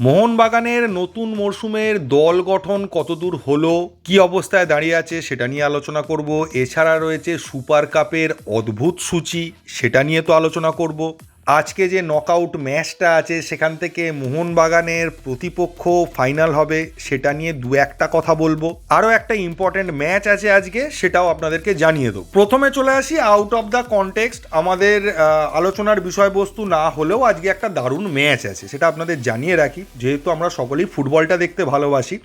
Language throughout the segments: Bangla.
মোহনবাগানের নতুন মরশুমের দল গঠন কতদূর হলো? কি অবস্থায় দাঁড়িয়ে আছে সেটা নিয়ে আলোচনা করব। এছাড়া রয়েছে সুপার কাপের অদ্ভুত সূচি, সেটা নিয়ে তো আলোচনা করব। আজকে যে নকআউট ম্যাচটা আছে, সেখান থেকে মোহনবাগানের প্রতিপক্ষ ফাইনাল হবে, সেটা নিয়ে দু একটা কথা বলব। আরও একটা ইম্পর্টেন্ট ম্যাচ আছে আজকে, সেটাও আপনাদেরকে জানিয়ে দেবো। প্রথমে চলে আসি আউট অফ দ্য কনটেক্সট আমাদের আলোচনার বিষয়বস্তু না হলেও আজকে একটা দারুণ ম্যাচ আছে, সেটা আপনাদের জানিয়ে রাখি। যেহেতু আমরা সকলেই ফুটবলটা দেখতে ভালোবাসি,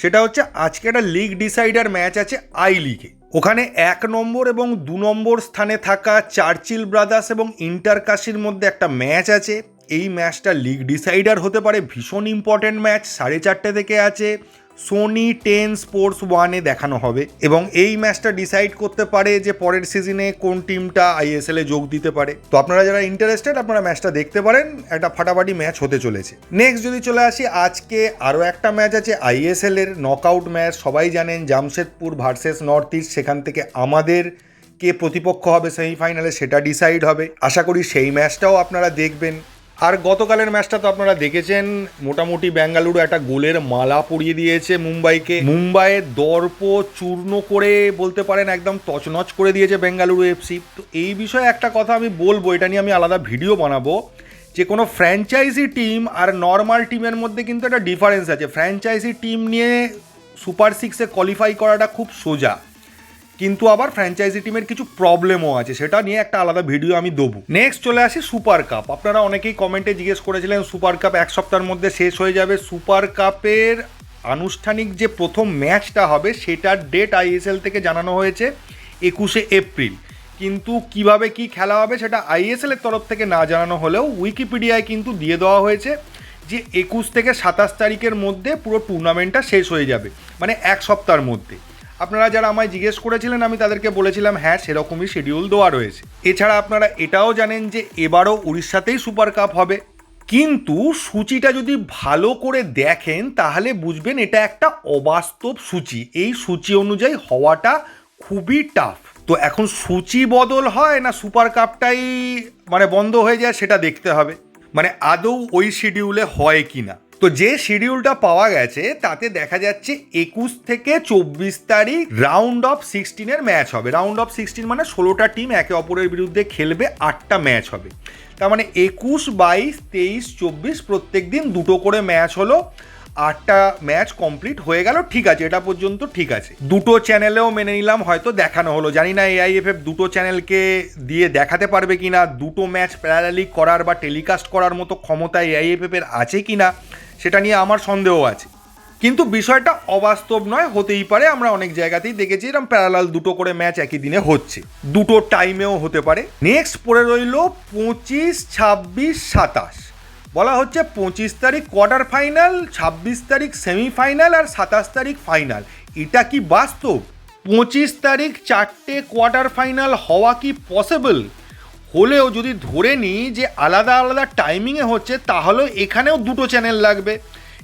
সেটা হচ্ছে আজকে একটা লিগ ডিসাইডার ম্যাচ আছে আই লিগে ওখানে এক নম্বর এবং দু নম্বর স্থানে থাকা চার্চিল ব্রাদার্স এবং ইন্টারকাশির মধ্যে একটা ম্যাচ আছে। এই ম্যাচটা লিগ ডিসাইডার হতে পারে। ভীষণ ইম্পর্ট্যান্ট ম্যাচ সাড়ে চারটে থেকে আছে। সোনি টেন স্পোর্টস ওয়ানে দেখানো হবে এবং এই ম্যাচটা ডিসাইড করতে পারে যে পরের সিজনে কোন টিমটা আইএসএল এ যোগ দিতে পারে। তো আপনারা যারা ইন্টারেস্টেড আপনারা ম্যাচটা দেখতে পারেন, একটা ফাটাফাটি ম্যাচ হতে চলেছে। নেক্সট যদি চলে আসি, আজকে আরও একটা ম্যাচ আছে আইএসএল এর নকআউট ম্যাচ সবাই জানেন জামশেদপুর ভার্সেস নর্থ ইস্ট সেখান থেকে আমাদের কে প্রতিপক্ষ হবে সেমিফাইনালে সেটা ডিসাইড হবে। আশা করি সেই ম্যাচটাও আপনারা দেখবেন। আর গতকালের ম্যাচটা তো আপনারা দেখেছেন, মোটামুটি বেঙ্গালুরু একটা গোলের মালা পরিয়ে দিয়েছে মুম্বাইকে। মুম্বাইয়ের দর্প চূর্ণ করে বলতে পারেন একদম তছনছ করে দিয়েছে বেঙ্গালুরু এফসি তো এই বিষয়ে একটা কথা আমি বলব, এটা নিয়ে আমি আলাদা ভিডিও বানাবো, যে কোনো ফ্র্যাঞ্চাইজি টিম আর নর্মাল টিমের মধ্যে কিন্তু একটা ডিফারেন্স আছে। ফ্র্যাঞ্চাইজি টিম নিয়ে সুপার সিক্সে কোয়ালিফাই করাটা খুব সোজা। কিন্তু আবার ফ্র্যাঞ্চাইজি টিমের কিছু প্রবলেমও আছে, সেটা নিয়ে একটা আলাদা ভিডিও আমি দেবো। নেক্সট চলে আসি সুপার কাপ আপনারা অনেকেই কমেন্টে জিজ্ঞেস করেছিলেন সুপার কাপ এক সপ্তাহের মধ্যে শেষ হয়ে যাবে। সুপার কাপের আনুষ্ঠানিক যে প্রথম ম্যাচটা হবে, সেটার ডেট আইএসএল থেকে জানানো হয়েছে একুশে এপ্রিল। কিন্তু কীভাবে কি খেলা হবে, সেটা আইএসএল এর তরফ থেকে না জানানো হলেও উইকিপিডিয়ায় কিন্তু দিয়ে দেওয়া হয়েছে যে একুশ থেকে সাতাশ তারিখের মধ্যে পুরো টুর্নামেন্টটা শেষ হয়ে যাবে মানে এক সপ্তাহের মধ্যে। আপনারা যারা আমায় জিজ্ঞেস করেছিলেন, আমি তাদেরকে বলেছিলাম হ্যাঁ সেরকমই শিডিউল দেওয়া রয়েছে। এছাড়া আপনারা এটাও জানেন যে এবারও উড়িষ্যাতেই সুপার কাপ হবে। কিন্তু সূচিটা যদি ভালো করে দেখেন, তাহলে বুঝবেন এটা একটা অবাস্তব সূচি। এই সূচি অনুযায়ী হওয়াটা খুবই টাফ তো এখন সূচি বদল হয় না সুপার কাপটাই মানে বন্ধ হয়ে যায়, সেটা দেখতে হবে। মানে আদৌ ওই শিডিউলে হয় কি না তো যে শিডিউলটা পাওয়া গেছে, তাতে দেখা যাচ্ছে একুশ থেকে চব্বিশ তারিখ রাউন্ড অফ সিক্সটিনের ম্যাচ হবে। রাউন্ড অফ সিক্সটিন মানে ষোলোটা টিম একে অপরের বিরুদ্ধে খেলবে, আটটা ম্যাচ হবে। তার মানে একুশ, বাইশ, তেইশ, চব্বিশ প্রত্যেক দিন দুটো করে ম্যাচ হলো, আটটা ম্যাচ কমপ্লিট হয়ে গেল, ঠিক আছে, এটা পর্যন্ত ঠিক আছে। দুটো চ্যানেলেও মেনে নিলাম, হয়তো দেখানো হলো। জানি না এআইএফএফ দুটো চ্যানেলকে দিয়ে দেখাতে পারবে কিনা, দুটো ম্যাচ প্যারালি করার বা টেলিকাস্ট করার মতো ক্ষমতা এআইএফএফ এর আছে কিনা সেটা নিয়ে আমার সন্দেহ আছে। কিন্তু বিষয়টা অবাস্তব নয়, হতেই পারে। আমরা অনেক জায়গাতেই দেখেছি এরকম প্যারালাল দুটো করে ম্যাচ একই দিনে হচ্ছে। দুটো টাইমেও হতে পারে। নেক্সট পড়ে রইল পঁচিশ, ছাব্বিশ, সাতাশ। বলা হচ্ছে পঁচিশ তারিখ কোয়ার্টার ফাইনাল ছাব্বিশ তারিখ সেমিফাইনাল আর সাতাশ তারিখ ফাইনাল এটা কি বাস্তব? পঁচিশ তারিখ চারটে কোয়ার্টার ফাইনাল হওয়া কি পসিবল হলেও যদি ধরে নিই যে আলাদা আলাদা টাইমিংয়ে হচ্ছে, তাহলেও এখানেও দুটো চ্যানেল লাগবে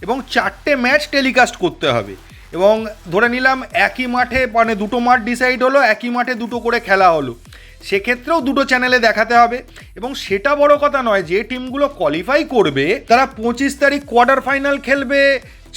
এবং চারটে ম্যাচ টেলিকাস্ট করতে হবে। এবং ধরে নিলাম একই মাঠে মানে দুটো মাঠ ডিসাইড হলো, একই মাঠে দুটো করে খেলা হলো। সেক্ষেত্রেও দুটো চ্যানেলে দেখাতে হবে। এবং সেটা বড় কথা নয়, যে টিমগুলো কোয়ালিফাই করবে, তারা পঁচিশ তারিখ কোয়ার্টার ফাইনাল খেলবে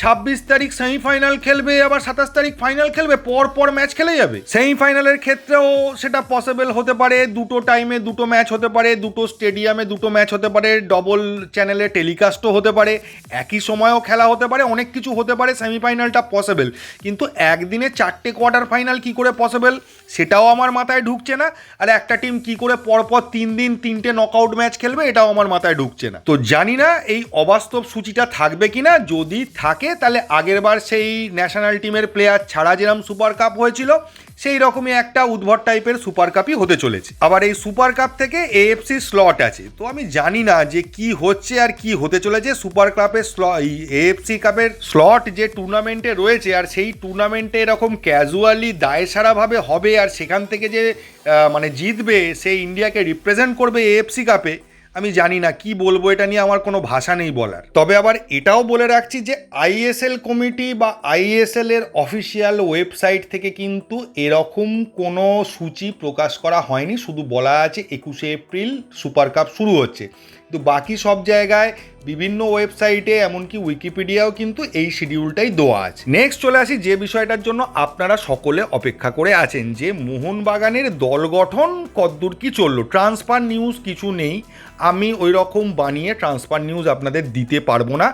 ছাব্বিশ তারিখ সেমিফাইনাল খেলবে, আবার সাতাশ তারিখ ফাইনাল খেলবে, পর পর ম্যাচ খেলে যাবে। সেমিফাইনালের ক্ষেত্রেও সেটা পসিবল হতে পারে, দুটো টাইমে দুটো ম্যাচ হতে পারে, দুটো স্টেডিয়ামে দুটো ম্যাচ হতে পারে ডবল চ্যানেলে টেলিকাস্টও হতে পারে, একই সময়েও খেলা হতে পারে, অনেক কিছু হতে পারে, সেমিফাইনালটা পসিবল কিন্তু একদিনে চারটে কোয়ার্টার ফাইনাল কি করে পসিবল সেটাও আমার মাথায় ঢুকছে না, আর একটা টিম কি করে পরপর তিন দিন তিনটে নকআউট ম্যাচ খেলবে, এটাও আমার মাথায় ঢুকছে না। তো জানি না এই অবাস্তব সূচিটা থাকবে কি না যদি থাকে তাহলে আগেরবার সেই ন্যাশনাল টিমের প্লেয়ার ছাড়া যেরকম সুপার কাপ হয়েছিল, সেই রকমই একটা উদ্ভট টাইপের সুপার কাপই হতে চলেছে। আবার এই সুপার কাপ থেকে এএফসি স্লট আছে। তো আমি জানি না যে কি হচ্ছে আর কি হতে চলেছে সুপার কাপের স্ল এএফসি কাপের স্লট যে টুর্নামেন্টে রয়েছে, আর সেই টুর্নামেন্টে এরকম ক্যাজুয়ালি দায়সারাভাবে হবে, আর সেখান থেকে যে মানে জিতবে সেই ইন্ডিয়াকে রিপ্রেজেন্ট করবে এএফসি কাপে আমি জানি না কি বলব, এটা নিয়ে আমার কোনো ভাষা নেই বলার। তবে আবার এটাও বলে রাখছি যে আইএসএল কমিটি বা আইএসএল এর অফিসিয়াল ওয়েবসাইট থেকে কিন্তু এরকম কোনো সূচি প্রকাশ করা হয়নি। শুধু বলা আছে একুশে এপ্রিল সুপার কাপ শুরু হচ্ছে। কিন্তু বাকি সব জায়গায় বিভিন্ন ওয়েবসাইটে, এমনকি উইকিপিডিয়াও কিন্তু এই শিডিউলটাই দেওয়া আছে। নেক্সট চলে আসি যে বিষয়টার জন্য আপনারা সকলে অপেক্ষা করে আছেন যে মোহনবাগানের দল গঠন কদ্দূর কি চলল? ট্রান্সফার নিউজ কিছু নেই। আমি ওই রকম বানিয়ে ট্রান্সফার নিউজ আপনাদের দিতে পারব না।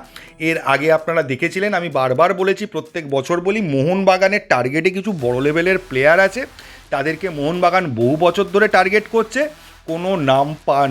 এর আগে আপনারা দেখেছিলেন, আমি বারবার বলেছি, প্রত্যেক বছর বলি, মোহনবাগানের টার্গেটে কিছু বড় লেভেলের প্লেয়ার আছে। তাদেরকে মোহনবাগান বহু বছর ধরে টার্গেট করছে। কোনো নাম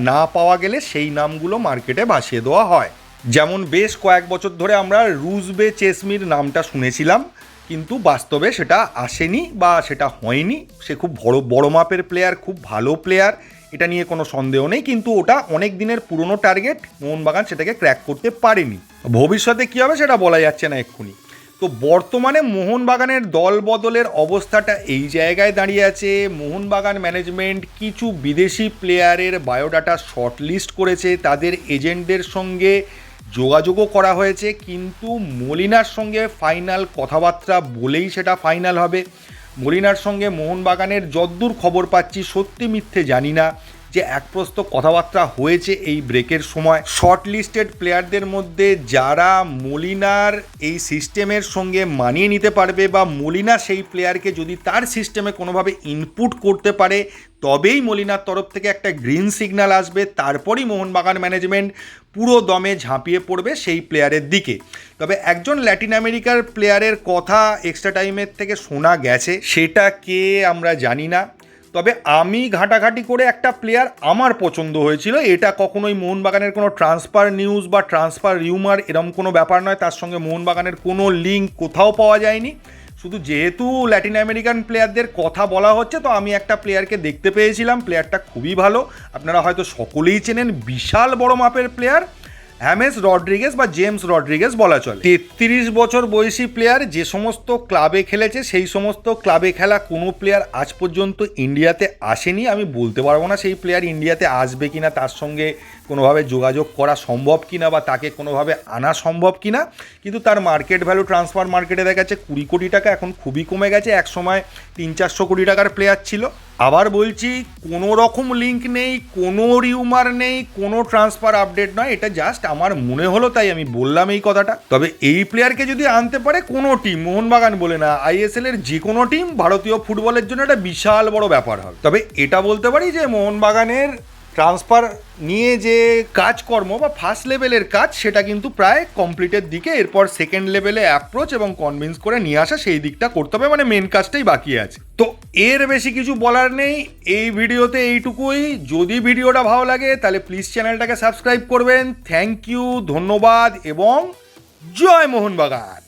না পাওয়া গেলে সেই নামগুলো মার্কেটে ভাসিয়ে দেওয়া হয়। যেমন বেশ কয়েক বছর ধরে আমরা রুজবে চেসমির নামটা শুনেছিলাম, কিন্তু বাস্তবে সেটা আসেনি বা সেটা হয়নি। সে খুব বড় বড় মাপের প্লেয়ার খুব ভালো প্লেয়ার এটা নিয়ে কোনো সন্দেহ নেই, কিন্তু ওটা অনেক দিনের পুরনো টার্গেট মোহনবাগান সেটাকে ক্র্যাক করতে পারেনি। ভবিষ্যতে কী হবে সেটা বলা যাচ্ছে না এক্ষুনি। তো বর্তমানে মোহনবাগানের দল বদলের অবস্থাটা এই জায়গায় দাঁড়িয়ে আছে। মোহনবাগান ম্যানেজমেন্ট কিছু বিদেশি প্লেয়ারের বায়োডাটা শর্টলিস্ট করেছে। তাদের এজেন্টদের সঙ্গে যোগাযোগও করা হয়েছে। কিন্তু মলিনার সঙ্গে ফাইনাল কথাবার্তা বলেই সেটা ফাইনাল হবে। মলিনার সঙ্গে মোহনবাগানের যদ্দূর খবর পাচ্ছি, সত্যি মিথ্যে জানি না। যে একপ্রস্ত কথাবার্তা হয়েছে এই ব্রেকের সময়। শর্ট লিস্টেড প্লেয়ারদের মধ্যে যারা মলিনার এই সিস্টেমের সঙ্গে মানিয়ে নিতে পারবে বা মলিনা সেই প্লেয়ারকে যদি তার সিস্টেমে কোনোভাবে ইনপুট করতে পারে, তবেই মলিনার তরফ থেকে একটা গ্রিন সিগন্যাল আসবে। তারপরই মোহনবাগান ম্যানেজমেন্ট পুরো দমে ঝাঁপিয়ে পড়বে সেই প্লেয়ারের দিকে। তবে একজন ল্যাটিন আমেরিকার প্লেয়ারের কথা এক্সট্রা টাইমের থেকে শোনা গেছে। সেটা কে আমরা জানি না। তবে আমি ঘাটাঘাটি করে একটা প্লেয়ার আমার পছন্দ হয়েছিল। এটা কখনোই মোহনবাগানের কোনো ট্রান্সফার নিউজ বা ট্রান্সফার রিউমার এরম কোনো ব্যাপার নয়। তার সঙ্গে মোহনবাগানের কোনো লিঙ্ক কোথাও পাওয়া যায়নি। শুধু যেহেতু ল্যাটিন আমেরিকান প্লেয়ারদের কথা বলা হচ্ছে, তো আমি একটা প্লেয়ারকে দেখতে পেয়েছিলাম। প্লেয়ারটা খুবই ভালো। আপনারা হয়তো সকলেই চেনেন বিশাল বড় মাপের প্লেয়ার হ্যামেস রড্রিগেস বা জেমস রড্রিগেস বলা চলে। তেত্রিশ বছর বয়সী প্লেয়ার যে সমস্ত ক্লাবে খেলেছে, সেই সমস্ত ক্লাবে খেলা কোনো প্লেয়ার আজ পর্যন্ত ইন্ডিয়াতে আসেনি। আমি বলতে পারব না সেই প্লেয়ার ইন্ডিয়াতে আসবে কিনা, তার সঙ্গে কোনোভাবে যোগাযোগ করা সম্ভব কি না বা তাকে কোনোভাবে আনা সম্ভব কি না কিন্তু তার মার্কেট ভ্যালু ট্রান্সফার মার্কেটে দেখা যাচ্ছে কুড়ি কোটি টাকা এখন খুবই কমে গেছে, এক সময় তিন চারশো কোটি টাকার প্লেয়ার ছিল। আবার বলছি, কোনো রকম লিঙ্ক নেই, কোনো রিউমার নেই, কোনো ট্রান্সফার আপডেট নয়, এটা জাস্ট আমার মনে হলো তাই আমি বললাম এই কথাটা। তবে এই প্লেয়ারকে যদি আনতে পারে, কোনো টিম মোহনবাগান বলে না আইএসএল এর যে কোনো টিম ভারতীয় ফুটবলের জন্য একটা বিশাল বড় ব্যাপার হবে। তবে এটা বলতে পারি যে, মোহনবাগানের ট্রান্সফার নিয়ে যে কাজকর্ম বা ফার্স্ট লেভেলের কাজ, সেটা কিন্তু প্রায় কমপ্লিটের দিকে, এরপর সেকেন্ড লেভেলে অ্যাপ্রোচ এবং কনভিন্স করে নিয়ে আসা, সেই দিকটা করতে হবে মানে মেন কাজটাই বাকি আছে। তো এর বেশি কিছু বলার নেই, এই ভিডিওতে এইটুকুই। যদি ভিডিওটা ভালো লাগে, তাহলে প্লিজ চ্যানেলটাকে সাবস্ক্রাইব করবেন। থ্যাংক ইউ ধন্যবাদ, এবং জয় মোহনবাগান।